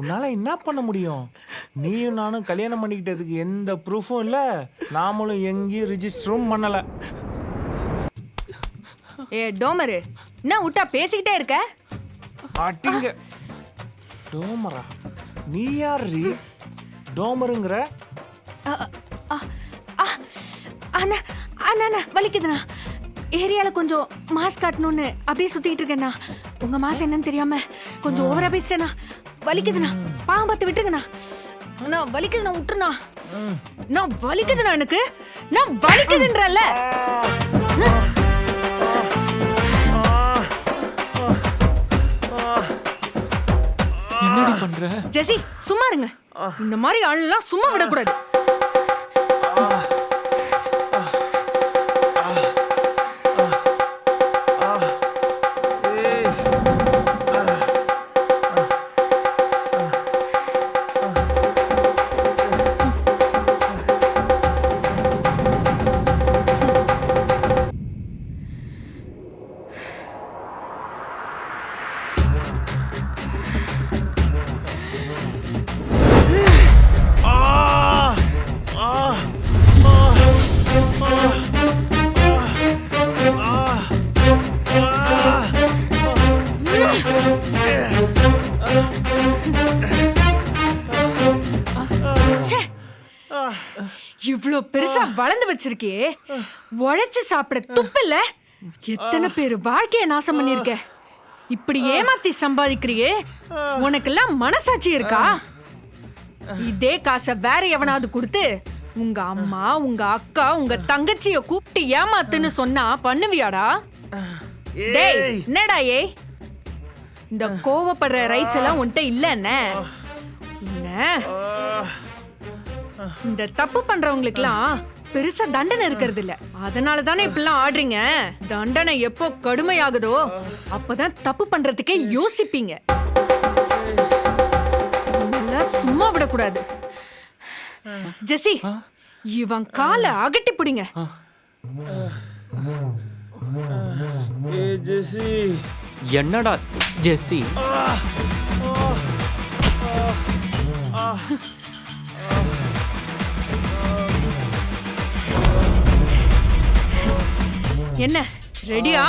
உன்னால என்ன பண்ண முடியும்? நீயும் நானும் கல்யாணம் பண்ணிக்கிட்டதுக்கு எந்த ப்ரூஃபும் இல்லை. நாமளும் எங்கேயும் ரிஜிஸ்டரும் பண்ணலை. ஏ டோமரு என்ன விட்டா பேசிக்கிட்டே இருக்க? அட்டிங்க டோமரா நீ யார் ரீ டோமருங்கிற அண்ணா அண்ணா வலிக்குதுண்ணா. ஏரியால கொஞ்சம் மாஸ்க் காட்டணும்னு அப்படியே சுத்திட்டு இருக்கேண்ணா. உங்க மாஸ் என்னன்னு தெரியாம கொஞ்சம் ஓவரா பேசிட்டேண்ணா. வலிக்குதுண்ணா. பாவம் பார்த்து விட்டுருங்கண்ணா. அண்ணா வலிக்குதுண்ணா விட்டுருண்ணா நான் வலிக்குதுண்ணா எனக்கு. நான் வலிக்குதுன்றல்ல. என்னடி பண்ற? ஜெசி சும்மா இருங்க. இந்த மாதிரி ஆளெல்லாம் சும்மா விடக்கூடாது. இவ்ளோ பெருசா வளர்ந்து வச்சிருக்கியே உழைச்சு சாப்பிட துப்பில்ல? எத்தனை பேர் வாழ்க்கைய நாசம் பண்ணிருக்க இப்படி ஏமாத்தி சம்பாதிக்கிறியே? உனக்கெல்லாம் மனசாட்சி இருக்கா? இதே காசை வேற எவனாவது கொடுத்து உங்க அம்மா உங்க அக்கா உங்க தங்கச்சிய கூப்பிட்டு ஏமாத்துன்னு சொன்னா பண்ணுவியாடா? டேய் என்னடா ஏ இந்த கோவப்படுற ரைட்ஸ் எல்லாம் உன்கிட்ட இல்ல என்ன? இந்த தப்பு பண்றவங்களுக்குலாம் பெருசா தண்டனை இருக்கிறது இல்ல அதனால தானே இப்படிலாம் ஆடுறீங்க? தண்டனை எப்போ கடுமையாகுதோ அப்பதான் தப்பு பண்றதுக்கே யோசிப்பீங்க. சும்மா விடக்கூடாது. ஜெசி இவன் காலை அகட்டி பிடிங்க. ஏ ஜெசி. என்னடா ஜெஸ்ஸி என்ன? ரெடியா